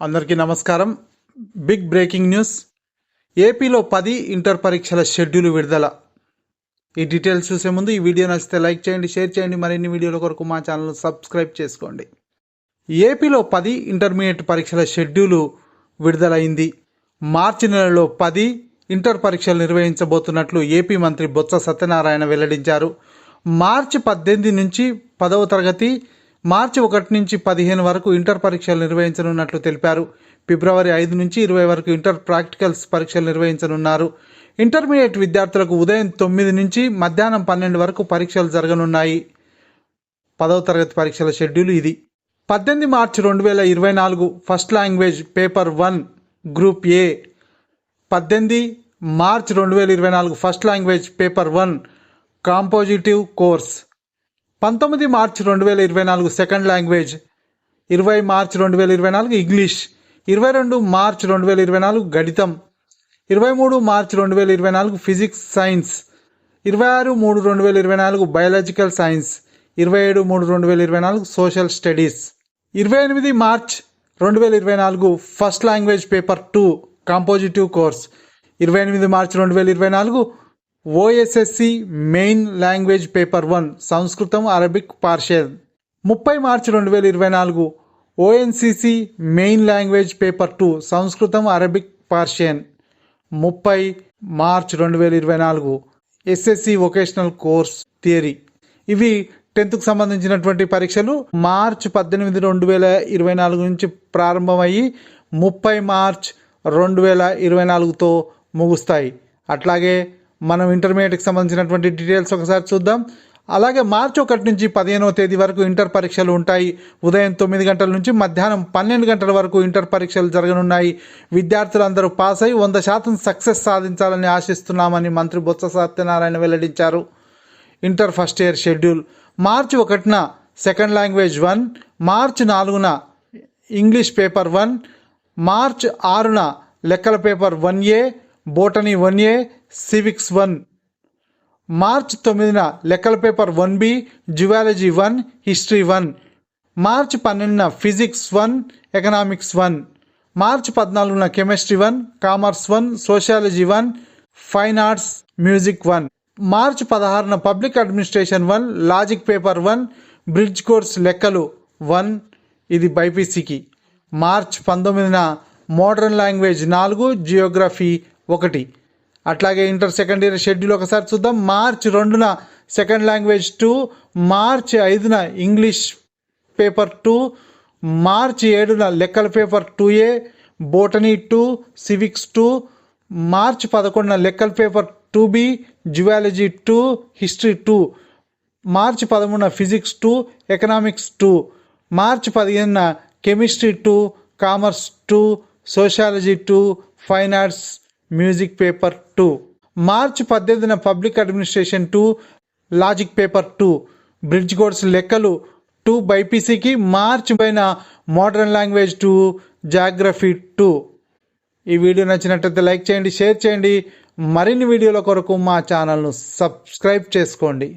అందరికీ నమస్కారం. Big breaking news. ఏపీలో పది ఇంటర్ పరీక్షల షెడ్యూల్ విడుదల. ఈ డీటెయిల్స్ చూసే ముందు ఈ వీడియో నచ్చితే లైక్ చేయండి షేర్ చేయండి మరిన్ని వీడియోల కొరకు మా ఛానల్ సబ్స్క్రైబ్ చేసుకోండి. ఏపీలో పది ఇంటర్మీడియట్ పరీక్షల షెడ్యూలు విడుదలైంది. మార్చి నెలలో పది ఇంటర్ పరీక్షలు నిర్వహించబోతున్నట్లు ఏపీ మంత్రి బొత్స సత్యనారాయణ వెల్లడించారు. మార్చి పద్దెనిమిది నుంచి పదవ తరగతి మార్చి ఒకటి నుంచి పదిహేను వరకు ఇంటర్ పరీక్షలు నిర్వహించనున్నట్లు తెలిపారు. ఫిబ్రవరి ఐదు నుంచి ఇరవై వరకు ఇంటర్ ప్రాక్టికల్స్ పరీక్షలు నిర్వహించనున్నారు. ఇంటర్మీడియట్ విద్యార్థులకు ఉదయం తొమ్మిది నుంచి మధ్యాహ్నం పన్నెండు వరకు పరీక్షలు జరగనున్నాయి. పదవ తరగతి పరీక్షల షెడ్యూల్ ఇది. పద్దెనిమిది మార్చి రెండు వేల ఇరవై నాలుగు first language paper one group A. పద్దెనిమిది మార్చ్ రెండు వేల ఇరవై నాలుగు first language paper one composite course. పంతొమ్మిది మార్చ్ రెండు వేల ఇరవై నాలుగు సెకండ్ లాంగ్వేజ్ ఇరవై మార్చ్ రెండు వేల ఇరవై నాలుగు ఇంగ్లీష్ ఇరవై రెండు మార్చ్ రెండు వేల ఇరవై నాలుగు గణితం ఇరవై మూడు మార్చ్ రెండు వేల ఇరవై నాలుగు ఫిజిక్స్ సైన్స్ ఇరవై ఆరు మూడు రెండు వేల ఇరవై నాలుగు బయాలజికల్ సైన్స్ ఇరవై ఏడు మూడు రెండు వేల ఇరవై నాలుగు సోషల్ స్టడీస్. ఇరవై ఎనిమిది మార్చ్ రెండు వేల ఇరవై నాలుగు first language paper two composite course. ఇరవై ఎనిమిది మార్చ్ రెండు వేల ఇరవై నాలుగు OSSC main language paper one సంస్కృతం అరబిక్ పార్షియల్. ముప్పై మార్చి రెండు వేల ఇరవై నాలుగు OSSC main language paper two సంస్కృతం అరబిక్ పార్షియన్. ముప్పై మార్చ్ రెండు వేల ఇరవై నాలుగు ఎస్ఎస్సి వొకేషనల్ కోర్స్ థియరీ. ఇవి టెన్త్కు సంబంధించినటువంటి పరీక్షలు. మార్చ్ పద్దెనిమిది రెండు వేల ఇరవై నాలుగు నుంచి ప్రారంభమయ్యి ముప్పై మార్చ్ రెండు వేల ఇరవై నాలుగుతో ముగుస్తాయి. అట్లాగే మనం ఇంటర్మీడియట్కి సంబంధించినటువంటి డీటెయిల్స్ ఒకసారి చూద్దాం. అలాగే మార్చి ఒకటి నుంచి పదిహేనవ తేదీ వరకు ఇంటర్ పరీక్షలు ఉంటాయి. ఉదయం తొమ్మిది గంటల నుంచి మధ్యాహ్నం పన్నెండు గంటల వరకు ఇంటర్ పరీక్షలు జరగనున్నాయి. విద్యార్థులందరూ పాస్ అయి వంద శాతం సక్సెస్ సాధించాలని ఆశిస్తున్నామని మంత్రి బొత్స సత్యనారాయణ వెల్లడించారు. ఇంటర్ ఫస్ట్ ఇయర్ షెడ్యూల్ మార్చి ఒకటిన సెకండ్ లాంగ్వేజ్ వన్ మార్చి నాలుగున ఇంగ్లీష్ పేపర్ వన్ మార్చ్ ఆరున లెక్కల paper one A botany one A civics one March తొమ్మిదిన లెక్కల paper one B zoology one history one March పన్నెండున physics one economics one March పద్నాలుగున chemistry one commerce one sociology one fine arts music one March పదహారున public administration one logic paper one bridge course లెక్కలు one ఇది బైపీసీకి. March పంతొమ్మిదిన modern language నాలుగు geography ఒకటి. అట్లాగే ఇంటర్ సెకండ్ ఇయర్ షెడ్యూల్ ఒకసారి చూద్దాం. మార్చ్ రెండున సెకండ్ లాంగ్వేజ్ టూ మార్చ్ ఐదున ఇంగ్లీష్ పేపర్ టూ మార్చ్ ఏడున లెక్కల paper two A botany two civics two March పదకొండున లెక్కల paper two B zoology two history two March పదమూడున physics two economics two March పదిహేనున chemistry two commerce two sociology two fine arts music paper two. March పద్దెనిమిదిన public administration two logic paper two. Bridge course లెక్కలు two బైపీసీకి March పైన modern language two geography two. ఈ video నచ్చినట్లయితే like చేయండి share చేయండి. మరిన్ని వీడియోల కొరకు మా ఛానల్ను సబ్స్క్రైబ్ చేసుకోండి.